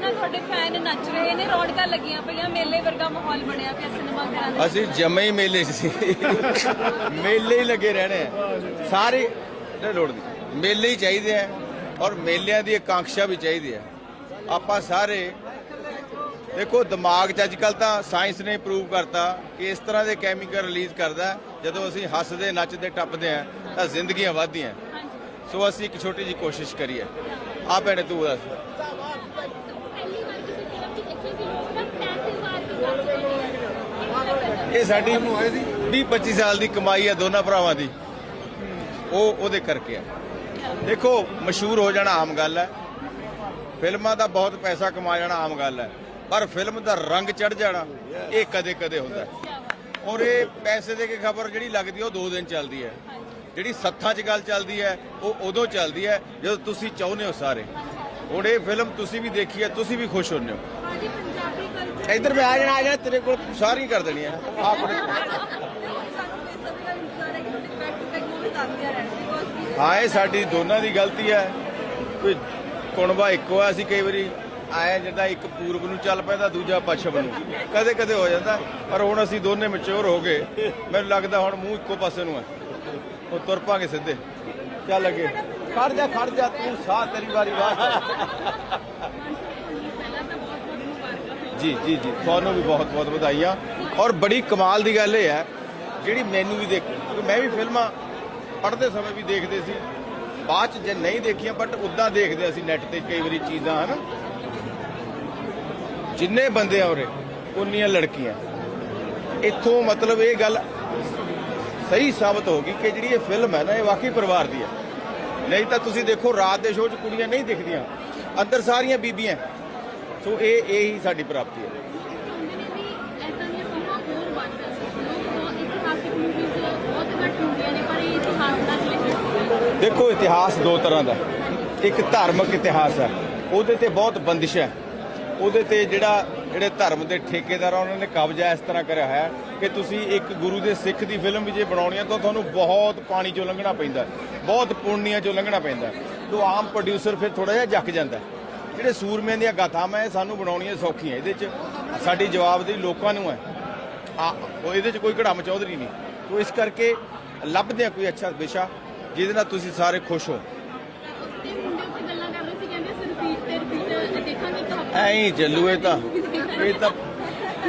ਨਾਲ ਤੁਹਾਡੇ ਫੈਨ ਨੱਚ ਰਹੇ ਨੇ ਰੌਣਕਾਂ ਲੱਗੀਆਂ ਪਈਆਂ ਮੇਲੇ ਵਰਗਾ ਮਾਹੌਲ ਬਣਿਆ ਪਿਆ ਸਿਨੇਮਾ ਘਰਾਂ ਦੇ ਅਸੀਂ ਜਮੇ ਹੀ ਮੇਲੇ 'ਚ ਸੀ। ਮੇਲੇ ਹੀ ਲੱਗੇ ਰਹਿਣੇ ਆ। ਸਾਰੇ ਨਹੀਂ ਲੋੜ ਨਹੀਂ ਮੇਲੇ ਹੀ ਚਾਹੀਦੇ ਆ ਔਰ ਮੇਲਿਆਂ ਦੀ ਆਕਾਂਖਸ਼ਾ ਵੀ ਚਾਹੀਦੀ ਹੈ ਆਪਾਂ ਸਾਰੇ ਦੇਖੋ ਦਿਮਾਗ 'ਚ ਅੱਜ ਕੱਲ ਤਾਂ ਸਾਇੰਸ ਨੇ ਪ੍ਰੂਵ ਕਰਤਾ ਕਿ ਇਸ ਤਰ੍ਹਾਂ ਦੇ ਕੈਮੀਕਲ ਰਿਲੀਜ਼ ਕਰਦਾ ਜਦੋਂ ਅਸੀਂ ਹੱਸਦੇ ਨੱਚਦੇ ਟੱਪਦੇ ਆ ਤਾਂ ਜ਼ਿੰਦਗੀਆਂ ਵੱਧਦੀਆਂ। ਸੋ ਅਸੀਂ ਇੱਕ ਛੋਟੀ ਜੀ ਕੋਸ਼ਿਸ਼ ਕਰੀਏ। ਆ ਭੈਣੇ ਤੂੰ ਦੱਸ ਪਹਿਲੀ ਵਾਰ ਕਿਸੇ ਫਿਲਮ 'ਚ ਦੇਖੀ ਕਿ ਲੋਕ ਨਾ ਪੈਸੇ ਮਾਰ ਕੇ ਨੱਚਦੇ ਨੇ ਇਹ ਸਾਡੀ 20 25 ਸਾਲ ਦੀ ਕਮਾਈ ਹੈ ਦੋਨਾਂ ਭਰਾਵਾਂ ਦੀ। ਉਹ ਉਹਦੇ ਕਰਕੇ ਆ। ਦੇਖੋ, ਮਸ਼ਹੂਰ ਹੋ ਜਾਣਾ ਆਮ ਗੱਲ ਹੈ। ਫਿਲਮਾਂ ਦਾ ਬਹੁਤ ਪੈਸਾ ਕਮਾ ਜਾਣਾ ਆਮ ਗੱਲ ਹੈ। ਪਰ ਫਿਲਮ ਦਾ ਰੰਗ ਚੜ ਜਾਣਾ, ਇਹ ਕਦੇ ਕਦੇ ਹੁੰਦਾ ਔਰ ਇਹ ਪੈਸੇ ਦੇ ਕੇ ਖਬਰ ਜਿਹੜੀ ਲੱਗਦੀ ਹੈ, ਉਹ 2 ਦਿਨ ਚੱਲਦੀ ਹੈ। ਜਿਹੜੀ ਸੱਥਾਂ 'ਚ ਗੱਲ ਚੱਲਦੀ ਹੈ, ਉਹ ਉਦੋਂ ਚੱਲਦੀ ਹੈ, ਜਦੋਂ ਤੁਸੀਂ ਚਾਹੁੰਦੇ ਹੋ ਸਾਰੇ। ਹੁਣ ਇਹ ਫਿਲਮ ਤੁਸੀਂ ਵੀ ਦੇਖੀ ਹੈ, ਤੁਸੀਂ ਵੀ ਖੁਸ਼ ਹੁੰਦੇ ਹੋ। ਇੱਧਰ ਮੈਂ ਆ ਜਾਣਾ ਆ ਜਾਣਾ ਤੇਰੇ ਕੋਲ ਸਾਰੀ ਕਰ ਦੇਣੀ ਹੈ ਆਹ ਆਪਣੇ ਹਾਂ, ਇਹ ਸਾਡੀ ਦੋਨਾਂ ਦੀ ਗਲਤੀ ਹੈ। ਕੋਈ ਕੁਣਬਾ ਇੱਕੋ ਆ ਅਸੀਂ ਕਈ ਵਾਰੀ, ਆਇਆ ਜਿਹੜਾ ਇੱਕ ਪੂਰਬ ਨੂੰ ਚੱਲ ਪੈਂਦਾ, ਦੂਜਾ ਪੱਛਮ ਨੂੰ। ਕਦੇ ਕਦੇ ਹੋ ਜਾਂਦਾ, ਪਰ ਹੁਣ ਅਸੀਂ ਦੋਨੇ ਮੈਚੁਰ ਹੋ ਗਏ। ਮੈਨੂੰ ਲੱਗਦਾ ਹੁਣ ਮੂੰਹ ਇੱਕੋ ਪਾਸੇ ਨੂੰ ਹੈ। ਉਹ ਤੁਰ ਪਾਂਗੇ ਸਿੱਧੇ। ਚੱਲ ਅੱਗੇ। ਖੜ ਜਾ ਖੜ ਜਾ, ਤੂੰ ਸਾਹ ਤੇਰੀ ਵਾਰੀ ਵਾਹ ਪਹਿਲਾਂ ਤਾਂ ਬਹੁਤ ਬਹੁਤ ਮੁਬਾਰਕਾਂ ਜੀ ਜੀ ਜੀ। ਤੁਹਾਨੂੰ ਵੀ ਬਹੁਤ ਬਹੁਤ ਵਧਾਈਆਂ। ਔਰ ਬੜੀ ਕਮਾਲ ਦੀ ਗੱਲ ਇਹ ਹੈ, ਜਿਹੜੀ ਮੈਨੂੰ ਵੀ ਦੇਖ ਕਿਉਂਕਿ ਮੈਂ ਵੀ ਫਿਲਮਾਂ ਪੜ੍ਹਦੇ ਸਮੇਂ ਵੀ ਦੇਖਦੇ ਸੀ। ਬਾਅਦ ਚ ਜੇ ਨਹੀਂ ਦੇਖੀਆਂ ਬਟ ਉਦਾਂ ਦੇਖਦੇ ਅਸੀਂ ਨੈਟ ਤੇ ਕਈ ਵਾਰੀ ਚੀਜ਼ਾਂ, ਹਨ। ਜਿੰਨੇ ਬੰਦੇ ਆ ਉਰੇ, ਉਨੀਆਂ ਲੜਕੀਆਂ। ਇੱਥੋਂ ਮਤਲਬ ਇਹ ਗੱਲ ਸਹੀ ਸਾਬਤ ਹੋ ਗਈ ਕਿ ਜਿਹੜੀ ਇਹ ਫਿਲਮ ਹੈ ਨਾ, ਇਹ ਵਾਕਈ ਪਰਿਵਾਰ ਦੀ ਹੈ। ਨਹੀਂ ਤਾਂ ਤੁਸੀਂ ਦੇਖੋ, ਰਾਤ ਦੇ ਸ਼ੋਅ 'ਚ ਕੁੜੀਆਂ ਨਹੀਂ ਦਿਖਦੀਆਂ। ਅੰਦਰ ਸਾਰੀਆਂ ਬੀਬੀਆਂ। ਸੋ ਇਹ ਇਹ ਹੀ ਸਾਡੀ ਪ੍ਰਾਪਤੀ ਹੈ। ਦੇਖੋ, ਇਤਿਹਾਸ ਦੋ ਤਰ੍ਹਾਂ ਦਾ। ਇੱਕ ਧਾਰਮਿਕ ਇਤਿਹਾਸ ਹੈ। ਉਹਦੇ ਤੇ ਬਹੁਤ ਬੰਦਿਸ਼ ਹੈ। ਉਹਦੇ ਤੇ ਜਿਹੜਾ, ਜਿਹੜੇ ਧਰਮ ਦੇ ਠੇਕੇਦਾਰ ਆ, ਉਹਨਾਂ ਨੇ ਕਬਜ਼ਾ ਇਸ ਤਰ੍ਹਾਂ ਕਰਿਆ ਹੋਇਆ ਹੈ ਕਿ ਤੁਸੀਂ ਇੱਕ ਗੁਰੂ ਦੇ ਸਿੱਖ ਦੀ ਫਿਲਮ ਵੀ ਜੇ ਬਣਾਉਣੀ ਹੈ, ਤਾਂ ਤੁਹਾਨੂੰ ਬਹੁਤ ਪਾਣੀ ਚੋਂ ਲੰਘਣਾ ਪੈਂਦਾ ਬਹੁਤ ਪੁੰਨੀਆਂ ਚੋਂ ਲੰਘਣਾ ਪੈਂਦਾ ਹੈ। ਤੋਂ ਆਮ ਪ੍ਰੋਡਿਊਸਰ ਫਿਰ ਥੋੜਾ ਜਿਹਾ ਜੱਕ ਜਾਂਦਾ ਜਿਹੜੇ ਸੂਰਮਿਆਂ ਦੀਆਂ ਗਾਥਾਵਾਂ ਸਾਨੂੰ ਬਣਾਉਣੀਆਂ ਸੌਖੀਆਂ। ਇਹਦੇ 'ਚ ਸਾਡੀ ਜਵਾਬਦੇਹੀ ਲੋਕਾਂ ਨੂੰ ਹੈ ਆ ਇਹਦੇ 'ਚ ਕੋਈ ਘੜਾਮ ਚੌਧਰੀ ਨਹੀਂ। ਤੋਂ ਇਸ ਕਰਕੇ ਲੱਭਦੇ ਆ ਕੋਈ ਅੱਛਾ ਵਿਸ਼ਾ, ਜਿਹਦੇ ਨਾਲ ਤੁਸੀਂ ਸਾਰੇ ਖੁਸ਼ ਹੋ। ਤੇ ਐਂ ਚੱਲੂ ਇਹ ਤਾਂ। ਇਹ ਤਾਂ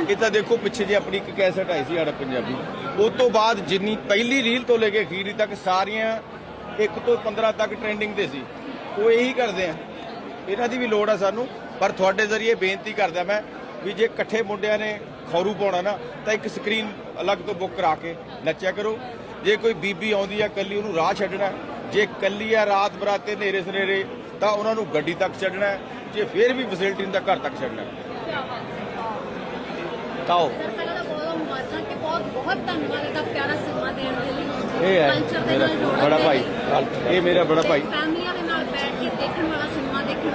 ਇਹ ਤਾਂ ਦੇਖੋ ਪਿੱਛੇ ਜੇ ਆਪਣੀ ਇੱਕ ਕੈਸਟ ਆਈ ਸੀ ਸਾਡਾ ਪੰਜਾਬੀ। ਉਸ ਤੋਂ ਬਾਅਦ ਜਿੰਨੀ ਪਹਿਲੀ ਰੀਲ ਤੋਂ ਲੈ ਕੇ ਅਖੀਰੀ ਤੱਕ ਸਾਰੀਆਂ 1 ਤੋਂ 15 ਤੱਕ ਟ੍ਰੈਂਡਿੰਗ ਤੇ ਸੀ। ਉਹ ਇਹੀ ਕਰਦੇ ਆ। ਇਹਨਾਂ ਦੀ ਵੀ ਲੋੜ ਆ ਸਾਨੂੰ ਪਰ ਤੁਹਾਡੇ ਜ਼ਰੀਏ ਬੇਨਤੀ ਕਰਦਾ ਮੈਂ ਵੀ ਜੇ ਇਕੱਠੇ ਮੁੰਡਿਆਂ ਨੇ ਖੌਰੂ ਪਾਉਣਾ ਨਾ ਤਾਂ ਇੱਕ ਸਕਰੀਨ ਅਲੱਗ ਤੋਂ ਬੁੱਕ ਕਰਾ ਕੇ ਨੱਚਿਆ ਕਰੋ ਜੇ ਕੋਈ ਬੀਬੀ ਆਉਂਦੀ ਆ ਕੱਲੀ ਉਹਨੂੰ ਰਾਹ ਛੱਡਣਾ ਜੇ ਕੱਲੀ ਆ ਰਾਤ ਬਰਾਤੇ ਨੇਰੇ ਸਨੇਰੇ ਤਾਂ ਉਹਨਾਂ ਨੂੰ ਗੱਡੀ ਤੱਕ ਛੱਡਣਾ। ਜੇ ਫੇਰ ਵੀ ਫੈਸਿਲਿਟੀ ਤਾਂ ਘਰ ਤੱਕ ਛੱਡਣਾ ਹੈ। ਤਾਓ ਸਰ ਪਹਿਲਾਂ ਤਾਂ ਬਹੁਤ ਮੁਬਾਰਕਾਂ ਕਿ ਬਹੁਤ ਬਹੁਤ ਧੰਨਵਾਦ ਇਹਦਾ ਪਿਆਰਾ ਸਮਾਂ ਦੇਣ ਦੇ ਲਈ ਇਹ ਹੈ ਬੜਾ ਭਾਈ। ਇਹ ਮੇਰਾ ਬੜਾ ਭਾਈ ਫੈਮਲੀਆਂ ਦੇ ਨਾਲ ਬੈਠ ਕੇ ਦੇਖਣ ਵਾਲਾ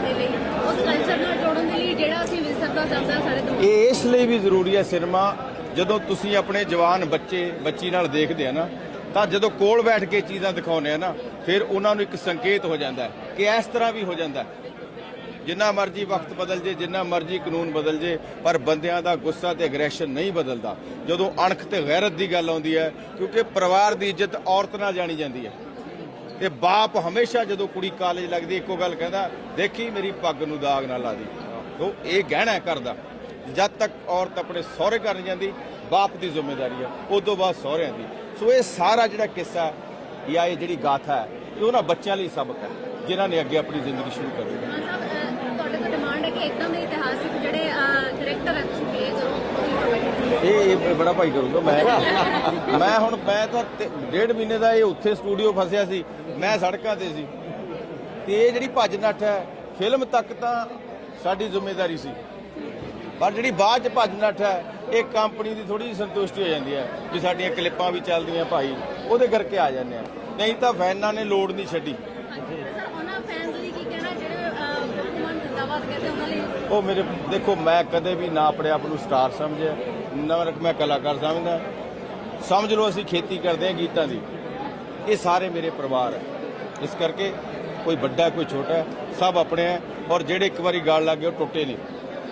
ਦੇ ਲਈ ਉਸ ਕਲਚਰ ਨਾਲ ਜੋੜਨ ਦੇ ਲਈ ਜਿਹੜਾ ਅਸੀਂ ਵਿਸਰਦਾ ਜਾਂਦਾ ਸਾਡੇ ਦਿਮਾਗ ਇਹ ਇਸ ਲਈ ਵੀ ਜ਼ਰੂਰੀ ਹੈ ਸਿਨੇਮਾ, ਜਦੋਂ ਤੁਸੀਂ ਆਪਣੇ ਜਵਾਨ ਬੱਚੇ, ਬੱਚੀ ਨਾਲ ਦੇਖਦੇ ਆ ਨਾ, ਤਾਂ ਜਦੋਂ ਕੋਲ ਬੈਠ ਕੇ ਚੀਜ਼ਾਂ ਦਿਖਾਉਂਦੇ ਆ ਨਾ, ਫਿਰ ਉਹਨਾਂ ਨੂੰ ਇੱਕ ਸੰਕੇਤ ਹੋ ਜਾਂਦਾ ਕਿ ਇਸ ਤਰ੍ਹਾਂ ਵੀ ਹੋ ਜਾਂਦਾ ਜਿੰਨਾ ਮਰਜ਼ੀ ਵਕਤ ਬਦਲ ਜੇ, ਜਿੰਨਾ ਮਰਜ਼ੀ ਕਾਨੂੰਨ ਬਦਲ ਜੇ, ਪਰ ਬੰਦਿਆਂ ਦਾ ਗੁੱਸਾ ਤੇ ਅਗਰੈਸ਼ਨ ਨਹੀਂ ਬਦਲਦਾ। ਜਦੋਂ ਅਣਖ ਤੇ ਗੈਰਤ ਦੀ ਗੱਲ ਆਉਂਦੀ ਹੈ, ਕਿਉਂਕਿ ਪਰਿਵਾਰ ਦੀ ਇੱਜ਼ਤ ਔਰਤ ਨਾਲ ਜਾਣੀ ਜਾਂਦੀ ਹੈ। ਤੇ ਬਾਪ ਹਮੇਸ਼ਾ ਜਦੋਂ ਕੁੜੀ ਕਾਲਜ ਲੱਗਦੀ ਇੱਕੋ ਗੱਲ ਕਹਿੰਦਾ ਦੇਖੀ ਮੇਰੀ ਪੱਗ ਨੂੰ ਦਾਗ ਨਾ ਲਾ ਦੀ। ਉਹ ਇਹ ਗਹਿਣਾ ਹੈ ਘਰ ਦਾ। ਜਦ ਤੱਕ ਔਰਤ ਆਪਣੇ ਸਹੁਰੇ ਘਰ ਨਹੀਂ ਜਾਂਦੀ ਬਾਪ ਦੀ ਜ਼ਿੰਮੇਵਾਰੀ ਹੈ ਉਦੋਂ ਬਾਅਦ ਸਹੁਰਿਆਂ ਦੀ। ਸੋ ਇਹ ਸਾਰਾ ਜਿਹੜਾ ਕਿੱਸਾ ਜਾਂ ਇਹ ਜਿਹੜੀ ਗਾਥਾ ਹੈ ਇਹ ਉਹਨਾਂ ਬੱਚਿਆਂ ਲਈ ਸਬਕ ਹੈ ਜਿਨ੍ਹਾਂ ਨੇ ਅੱਗੇ ਆਪਣੀ ਜ਼ਿੰਦਗੀ ਸ਼ੁਰੂ ਕਰਨੀ ਹੈ ਮਾਨ ਸਾਹਿਬ ਅਹ, ਤੁਹਾਡੇ ਤੋਂ ਡਿਮਾਂਡ ਹੈ ਕਿ ਇੱਕਦਮ ਇਤਿਹਾਸਿਕ ਜਿਹੜੇ ਡਾਇਰੈਕਟਰ ਕਰੋ ਇਹ ਇਹ ਬੜਾ ਭਾਈ ਕਰੂਗਾ ਮੈਂ। ਮੈਂ ਹੁਣ ਮੈਂ ਤਾਂ ਤੇ- ਡੇਢ ਮਹੀਨੇ ਦਾ ਇਹ ਉੱਥੇ ਸਟੂਡੀਓ ਫਸਿਆ ਸੀ ਮੈਂ ਸੜਕਾਂ ਤੇ ਸੀ। ਤੇ ਇਹ ਜਿਹੜੀ ਭੱਜ ਨੱਠ ਹੈ ਫਿਲਮ ਤੱਕ ਤਾਂ ਸਾਡੀ ਜ਼ਿੰਮੇਵਾਰੀ ਸੀ। ਪਰ ਜਿਹੜੀ ਬਾਅਦ ਚ ਭੱਜ ਨੱਠ ਹੈ ਇਹ ਕੰਪਨੀ ਦੀ ਥੋੜੀ ਜਿਹੀ ਸੰਤੁਸ਼ਟੀ ਹੋ ਜਾਂਦੀ ਹੈ ਵੀ ਸਾਡੀਆਂ ਕਲਿੱਪਾਂ ਵੀ ਚੱਲਦੀਆਂ ਭਾਈ ਉਹਦੇ ਕਰਕੇ ਆ ਜਾਂਦੇ ਆ ਨਹੀਂ ਤਾਂ ਫੈਨਾਂ ਨੇ ਲੋੜ ਨਹੀਂ ਛੱਡੀ। ਸਰ ਉਹਨਾਂ ਫੈਨਸ ਲਈ ਕੀ ਕਹਿਣਾ ਜਿਹੜੇ ਹੁਕਮਾਨ ਜ਼ਿੰਦਾਬਾਦ ਕਹਿੰਦੇ ਉਹਨਾਂ ਲਈ ਉਹ ਮੇਰੇ ਦੇਖੋ ਮੈਂ ਕਦੇ ਵੀ ਨਾ ਆਪਣੇ ਆਪ ਨੂੰ ਸਟਾਰ ਸਮਝਿਆ ਨਾ ਮੈਂ ਕਲਾਕਾਰ ਸਮਝਦਾ। ਸਮਝ ਲਓ ਅਸੀਂ ਖੇਤੀ ਕਰਦੇ ਹਾਂ ਗੀਤਾਂ ਦੀ। ਇਹ ਸਾਰੇ ਮੇਰੇ ਪਰਿਵਾਰ ਹੈ। ਇਸ ਕਰਕੇ ਕੋਈ ਵੱਡਾ ਕੋਈ ਛੋਟਾ ਸਭ ਆਪਣੇ ਹੈ ਔਰ ਜਿਹੜੇ ਇੱਕ ਵਾਰੀ ਗਾਲ ਲੱਗ ਗਏ ਉਹ ਟੁੱਟੇ ਨਹੀਂ।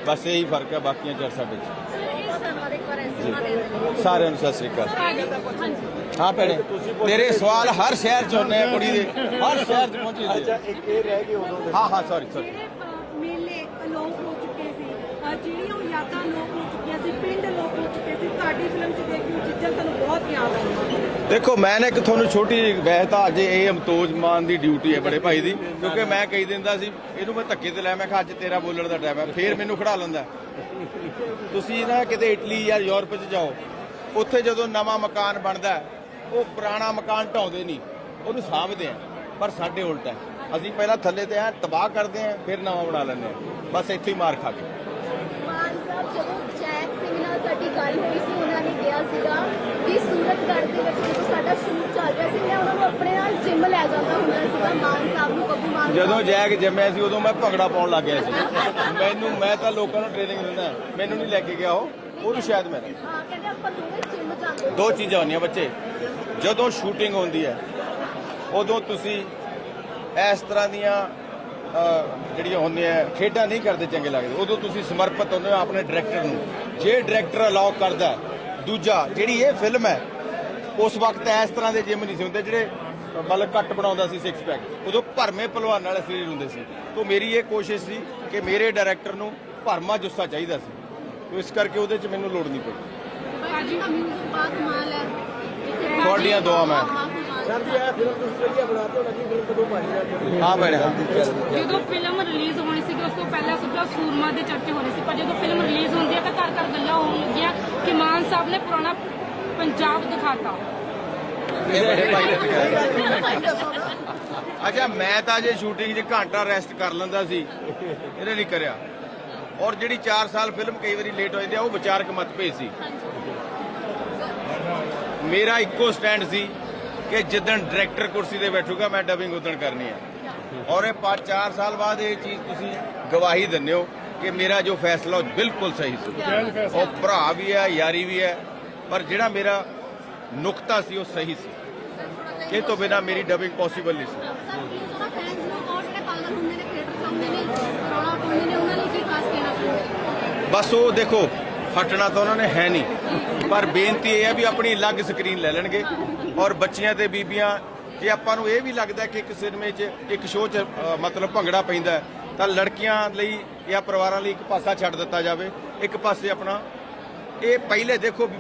ਬਸ ਇਹੀ ਫ਼ਰਕ ਹੈ ਬਾਕੀਆਂ ਚਾਰ ਸਾਡੇ 'ਚ ਸਾਰਿਆਂ ਨੂੰ ਸਤਿ ਸ੍ਰੀ ਅਕਾਲ। ਹਾਂ ਭੈਣੇ ਤੇਰੇ ਸਵਾਲ ਹਰ ਸ਼ਹਿਰ 'ਚ ਹੁੰਦੇ ਆ ਕੁੜੀ ਦੇ। ਹਰ ਸ਼ਹਿਰ 'ਚ ਪਹੁੰਚੇ ਅੱਛਾ ਇੱਕ ਇਹ ਰਹਿ ਗਏ ਉਦੋਂ ਹਾਂ ਹਾਂ ਸੌਰੀ ਸੌਰੀ ਜਿਹੜੇ ਅ, ਮੇਲੇ ਅਲੋਪ ਹੋ ਚੁੱਕੇ ਸੀ ਅ, ਜਿਹੜੀਆਂ ਉਹ ਯਾਦਾਂ ਅਲੋਪ ਹੋ ਚੁੱਕੀਆਂ ਸੀ ਪਿੰਡ ਅਲੋਪ ਹੋ ਚੁੱਕੇ ਸੀ ਤੁਹਾਡੀ ਫਿਲਮ 'ਚ ਦੇਖੀ ਉਹ ਚੀਜ਼ਾਂ ਸਾਨੂੰ ਬਹੁਤ ਯਾਦ ਆਉਂਦੀਆਂ। ਦੇਖੋ ਮੈਂ ਨਾ ਇੱਕ ਤੁਹਾਨੂੰ ਛੋਟੀ ਜਿਹੀ ਵੈਸੇ ਤਾਂ ਅੱਜ ਇਹ ਅਮਤੋਜ ਮਾਨ ਦੀ ਡਿਊਟੀ ਹੈ ਬੜੇ ਭਾਈ ਦੀ ਕਿਉਂਕਿ ਮੈਂ ਕਈ ਦਿਨ ਦਾ ਸੀ ਇਹਨੂੰ ਮੈਂ ਧੱਕੇ ਤੇ ਲੈ ਮੈਂ ਕਿਹਾ ਅੱਜ ਤੇਰਾ ਬੋਲਣ ਦਾ ਟਾਈਮ ਹੈ ਫੇਰ ਮੈਨੂੰ ਖੜਾ ਲੈਂਦਾ ਤੁਸੀਂ ਨਾ ਕਿਤੇ ਇਟਲੀ ਜਾਂ ਯੂਰਪ 'ਚ ਜਾਓ ਉੱਥੇ ਜਦੋਂ ਨਵਾਂ ਮਕਾਨ ਬਣਦਾ ਉਹ ਪੁਰਾਣਾ ਮਕਾਨ ਢਾਉਂਦੇ ਨਹੀਂ ਉਹਨੂੰ ਸਾਂਭਦੇ ਆ ਪਰ ਸਾਡੇ ਉਲਟਾ ਹੈ। ਅਸੀਂ ਪਹਿਲਾਂ ਥੱਲੇ ਤੇ ਆ ਤਬਾਹ ਕਰਦੇ ਆ ਫਿਰ ਨਵਾਂ ਬਣਾ ਲੈਂਦੇ ਆ ਬਸ ਇੱਥੇ ਹੀ ਮਾਰ ਖਾ ਕੇ। ਮਾਨ ਸਾਹਿਬ ਜਦੋਂ ਸਾਡੀ ਗੱਲ ਹੋਈ ਸੀ ਉਹਨਾਂ ਨੇ ਕਿਹਾ ਸੀਗਾ ਕਿ ਸੂਰਤਗੜ੍ਹ ਦੇ ਵਿੱਚ ਜਦੋਂ ਸਾਡਾ ਸ਼ੂਟ ਚੱਲ ਰਿਹਾ ਸੀ ਮੈਂ ਉਹਨਾਂ ਨੂੰ ਆਪਣੇ ਨਾਲ ਜਿਮ ਲੈ ਜਾਂਦਾ ਹੁੰਦਾ ਸੀਗਾ ਮਾਨ ਸਾਹਿਬ ਨੂੰ ਬੱਬੂ ਮਾਨ ਜਦੋਂ ਜੈਕ ਜੰਮਿਆ ਸੀ ਉਦੋਂ ਮੈਂ ਭੰਗੜਾ ਪਾਉਣ ਲੱਗ ਗਿਆ ਸੀ। ਮੈਨੂੰ ਮੈਂ ਤਾਂ ਲੋਕਾਂ ਨੂੰ ਟ੍ਰੇਨਿੰਗ ਦਿੰਦਾ ਮੈਨੂੰ ਨਹੀਂ ਲੈ ਕੇ ਗਿਆ ਉਹ। ਉਹਨੂੰ ਸ਼ਾਇਦ ਮੈਂ ਹਾਂ ਕਹਿੰਦੇ ਆਪਾਂ ਦੋਵੇਂ ਜਿਮ ਜਾਂਦੇ ਦੋ ਚੀਜ਼ਾਂ ਹੁੰਦੀਆਂ ਬੱਚੇ। ਜਦੋਂ ਸ਼ੂਟਿੰਗ ਹੁੰਦੀ ਹੈ ਉਦੋਂ ਤੁਸੀਂ ਇਸ ਤਰ੍ਹਾਂ ਦੀਆਂ ਜਿਹੜੀਆਂ ਹੁੰਦੀਆਂ ਖੇਡਾਂ ਨਹੀਂ ਕਰਦੇ ਚੰਗੇ ਲੱਗਦੇ। ਉਦੋਂ ਤੁਸੀਂ ਸਮਰਪਿਤ ਹੁੰਦੇ ਹੋ ਆਪਣੇ ਡਾਇਰੈਕਟਰ ਨੂੰ। ਜੇ ਡਾਇਰੈਕਟਰ ਅਲਾਉ ਕਰਦਾ। ਦੂਜਾ ਜਿਹੜੀ ਇਹ ਫਿਲਮ ਹੈ ਉਸ ਵਕਤ ਇਸ ਤਰ੍ਹਾਂ ਦੇ ਜਿਮ ਨਹੀਂ ਸੀ ਹੁੰਦੇ ਜਿਹੜੇ ਮਤਲਬ ਕੱਟ ਬਣਾਉਂਦਾ ਸੀ ਸਿਕਸ ਪੈਕ ਉਦੋਂ ਭਰਮੇ ਪਹਿਲਵਾਨ ਵਾਲੇ ਸਰੀਰ ਹੁੰਦੇ ਸੀ ਤੋਂ ਮੇਰੀ ਇਹ ਕੋਸ਼ਿਸ਼ ਸੀ ਕਿ ਮੇਰੇ ਡਾਇਰੈਕਟਰ ਨੂੰ ਭਰਮਾ ਜੁੱਸਾ ਚਾਹੀਦਾ ਸੀ ਤੋਂ ਇਸ ਕਰਕੇ ਉਹਦੇ 'ਚ ਮੈਨੂੰ ਲੋੜ ਨਹੀਂ ਪਈ ਤੁਹਾਡੀਆਂ ਦੁਆਵਾਂ ਮੈਂ। ਸਰ ਜੀ ਇਹ ਫਿਲਮ ਤੁਸੀਂ ਵਧੀਆ ਬਣਾਤੇ ਹੋ ਲੱਗੀ ਫਿਲਮ ਕਦੋਂ ਪਾਣੀ ਹਾਂ। ਭੈਣੇ ਹਾਂ ਜਦੋਂ ਫਿਲਮ ਰਿਲੀਜ਼ ਹੋਣੀ ਸੀ ਉਸ ਤੋਂ ਪਹਿਲਾਂ ਸਿੱਧਾ ਸੂਰਮਾ ਦੇ ਚਰਚੇ ਹੋਣੇ ਸੀ ਪਰ ਜਦੋਂ ਫਿਲਮ ਰਿਲੀਜ਼ ਹੁੰਦੀ ਹੈ ਤਾਂ ਘਰ ਘਰ ਗੱਲਾਂ ਹੋਣ ਲੱਗੀਆਂ ਕਿ ਮਾਨ ਸਾਹਿਬ ਨੇ ਪੁਰਾਣਾ ਪੰਜਾਬ ਦਿਖਾਤਾ। ਇਹ ਬੜੇ ਭਾਈ ਨੇ ਦਿਖਾਇਆ। ਅੱਛਾ ਮੈਂ ਤਾਂ ਜੇ ਸ਼ੂਟਿੰਗ 'ਚ ਘੰਟਾ ਰੈਸਟ ਕਰ ਲੈਂਦਾ ਸੀ ਇਹਨੇ ਨਹੀਂ ਕਰਿਆ। ਔਰ ਜਿਹੜੀ 4 ਸਾਲ ਫਿਲਮ ਕਈ ਵਾਰੀ ਲੇਟ ਹੋ ਜਾਂਦੀ ਆ ਉਹ ਵਿਚਾਰਕ ਮਤਭੇਦ ਸੀ। ਮੇਰਾ ਇੱਕੋ ਸਟੈਂਡ ਸੀ ਕਿ ਜਿੱਦਣ ਡਾਇਰੈਕਟਰ ਕੁਰਸੀ ਤੇ ਬੈਠੂਗਾ ਮੈਂ ਡਬਿੰਗ ਉਦਣ ਕਰਨੀ ਆ। ਔਰ ਇਹ 4 ਸਾਲ ਬਾਅਦ ਇਹ ਚੀਜ਼ ਤੁਸੀਂ ਗਵਾਹੀ ਦਿੰਦੇ ਹੋ ਕਿ ਮੇਰਾ ਜੋ ਫੈਸਲਾ ਉਹ ਬਿਲਕੁਲ ਸਹੀ ਸੀ। ਉਹ ਭਰਾ ਵੀ ਹੈ ਯਾਰੀ ਵੀ ਹੈ ਪਰ ਜਿਹੜਾ ਮੇਰਾ ਨੁਕਤਾ ਸੀ ਉਹ ਸਹੀ ਸੀ। ਇਹ ਤੋਂ ਬਿਨਾ ਮੇਰੀ ਡਬਿੰਗ ਪੋਸੀਬਲ ਨਹੀਂ ਸੀ। ਬਸ ਉਹ ਦੇਖੋ ਹਟਣਾ ਤਾਂ ਉਹਨਾਂ ਨੇ ਹੈ ਨਹੀਂ। ਪਰ ਬੇਨਤੀ ਇਹ ਹੈ ਵੀ ਆਪਣੀ ਅਲੱਗ ਸਕਰੀਨ ਲੈ ਲੈਣਗੇ ਔਰ ਬੱਚੀਆਂ ਤੇ ਬੀਬੀਆਂ, ਜੇ ਆਪਾਂ ਨੂੰ ਇਹ ਵੀ ਲੱਗਦਾ ਕਿ ਇੱਕ ਸਿਨੇਮੇ 'ਚ ਇੱਕ ਸ਼ੋਅ 'ਚ ਮਤਲਬ ਭੰਗੜਾ ਪੈਂਦਾ ਤਾਂ ਲੜਕੀਆਂ ਲਈ ਜਾਂ ਪਰਿਵਾਰਾਂ ਲਈ ਇੱਕ ਪਾਸਾ ਛੱਡ ਦਿੱਤਾ ਜਾਵੇ। ਇੱਕ ਪਾਸੇ ਆਪਣਾ ਇਹ ਪਹਿਲੇ ਦੇਖੋ ਵੀ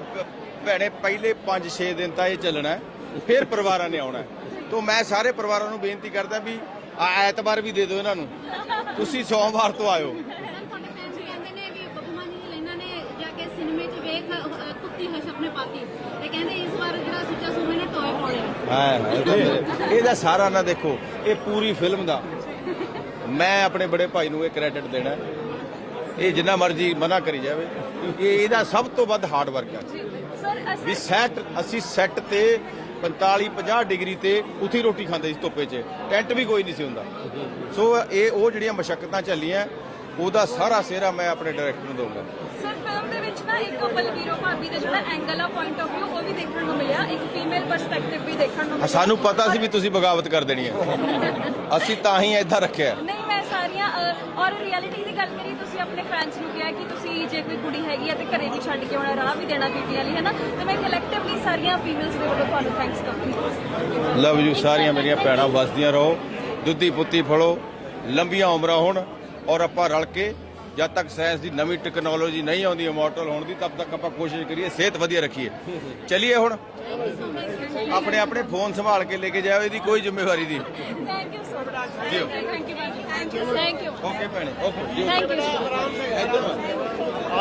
ਭੈਣੇ ਪਹਿਲੇ 5-6 ਦਿਨ ਤਾਂ ਇਹ ਚੱਲਣਾ ਫਿਰ ਪਰਿਵਾਰਾਂ ਨੇ ਆਉਣਾ ਹੈ। ਤੋਂ ਮੈਂ ਸਾਰੇ ਪਰਿਵਾਰਾਂ ਨੂੰ ਬੇਨਤੀ ਕਰਦਾ ਵੀ ਐਤਵਾਰ ਵੀ ਦੇ ਦਿਓ ਇਹਨਾਂ ਨੂੰ। ਤੁਸੀਂ ਸੋਮਵਾਰ ਤੋਂ ਆਇਓ। ਕੁੱਤੀ ਹਸ਼ ਆਪਣੇ ਪਾਤੀ। ਤੇ ਕਹਿੰਦੇ ਇਸ ਵਾਰ ਜਿਹੜਾ ਸੁੱਚਾ ਸੂਬੇ ਨੇ ਟੋਏ ਪਾਉਣੇ ਆ। ਹਾਂ ਇਹਦਾ ਸਾਰਾ ਨਾ ਦੇਖੋ ਇਹ ਪੂਰੀ ਫਿਲਮ ਦਾ। ਮੈਂ ਆਪਣੇ ਬੜੇ ਭਾਈ ਨੂੰ ਇਹ ਕ੍ਰੈਡਿਟ ਦੇਣਾ। ਇਹ ਜਿੰਨਾ ਮਰਜ਼ੀ ਮਨਾ ਕਰੀ ਜਾਵੇ। ਇਹ ਇਹਦਾ ਸਭ ਤੋਂ ਵੱਧ ਹਾਰਡ ਵਰਕ ਹੈ। ਵੀ ਸੈਟ ਅਸੀਂ ਸੈੱਟ ਤੇ 45 50 ਡਿਗਰੀ ਤੇ ਉਥੀ ਰੋਟੀ ਖਾਂਦੇ ਸੀ ਧੁੱਪੇ 'ਚ। ਟੈਂਟ ਵੀ ਕੋਈ ਨਹੀਂ ਸੀ ਹੁੰਦਾ। ਸੋ ਇਹ ਉਹ ਜਿਹੜੀਆਂ ਮਸ਼ੱਕਤਾਂ ਚੱਲੀਆਂ ਉਹਦਾ ਸਾਰਾ ਸਿਹਰਾ ਮੈਂ ਆਪਣੇ ਡਾਇਰੈਕਟਰ ਨੂੰ ਦਊਂਗਾ। ਵਿੱਚ ਨਾ ਇੱਕ ਬਲਵੀਰੋ ਭਾਬੀ ਦਾ ਜਿਹੜਾ ਐਂਗਲ ਆ ਪੁਆਇੰਟ ਆਫ View ਉਹ ਵੀ ਦੇਖਣ ਨੂੰ ਮਿਲਿਆ। ਇੱਕ ਫੀਮੇਲ ਪਰਸਪੈਕਟਿਵ ਵੀ ਦੇਖਣ ਨੂੰ ਮਿਲਿਆ। ਸਾਨੂੰ ਪਤਾ ਸੀ ਵੀ ਤੁਸੀਂ ਬਗਾਵਤ ਕਰ ਦੇਣੀ ਹੈ ਅਸੀਂ ਤਾਂ ਹੀ ਏਦਾਂ ਰੱਖਿਆ। ਨਹੀਂ ਮੈਂ ਸਾਰੀਆਂ ਅਹ, ਔਰ ਰਿਐਲਿਟੀ ਦੀ ਗੱਲ ਕਰੀ ਤੁਸੀਂ ਆਪਣੇ ਫੈਨਸ ਨੂੰ ਕਿਹਾ ਕਿ ਤੁਸੀਂ ਜੇ ਕੋਈ ਕੁੜੀ ਹੈਗੀ ਆ ਤੇ ਘਰੇ ਵੀ ਛੱਡ ਕੇ ਆਉਣਾ ਰਾਹ ਵੀ ਦੇਣਾ ਬੀਬੀਆਂ ਲਈ ਹੈ ਨਾ ਤੇ ਮੈਂ ਕਲੈਕਟਿਵਲੀ ਸਾਰੀਆਂ ਫੀਮੇਲਸ ਦੇ ਵੱਲੋਂ ਤੁਹਾਨੂੰ ਥੈਂਕਸ ਕਰਦੀ ਲਵ ਯੂ ਸਾਰੀਆਂ ਮੇਰੀਆਂ ਭੈਣਾਂ ਵਸਦੀਆਂ ਰਹੋ। ਦੁੱਧੀ ਪੁੱਤੀ ਫੜੋ। ਲੰਬੀਆਂ ਉਮਰਾਂ ਹੋਣ ਔਰ ਆਪਾਂ ਰਲ ਕੇ ਜਦ ਤੱਕ ਸਾਇੰਸ ਦੀ ਨਵੀਂ ਟੈਕਨੋਲੋਜੀ ਨਹੀਂ ਆਉਂਦੀ ਇਮੋਰਟਲ ਹੋਣ ਦੀ ਤਦ ਤੱਕ ਆਪਾਂ ਕੋਸ਼ਿਸ਼ ਕਰੀਏ ਸਿਹਤ ਵਧੀਆ ਰੱਖੀਏ। ਚਲਿਏ ਹੁਣ? ਆਪਣੇ ਆਪਣੇ ਫੋਨ ਸੰਭਾਲ ਕੇ ਲੈ ਕੇ ਜਾਓ ਇਹਦੀ ਕੋਈ ਜ਼ਿੰਮੇਵਾਰੀ ਨਹੀਂ। Thank you so thank you thank you thank you okay ਭੈਣੇ ਓਕੇ ਥੈਂਕ ਯੂ ਇੱਧਰ ਨੂੰ ਆ।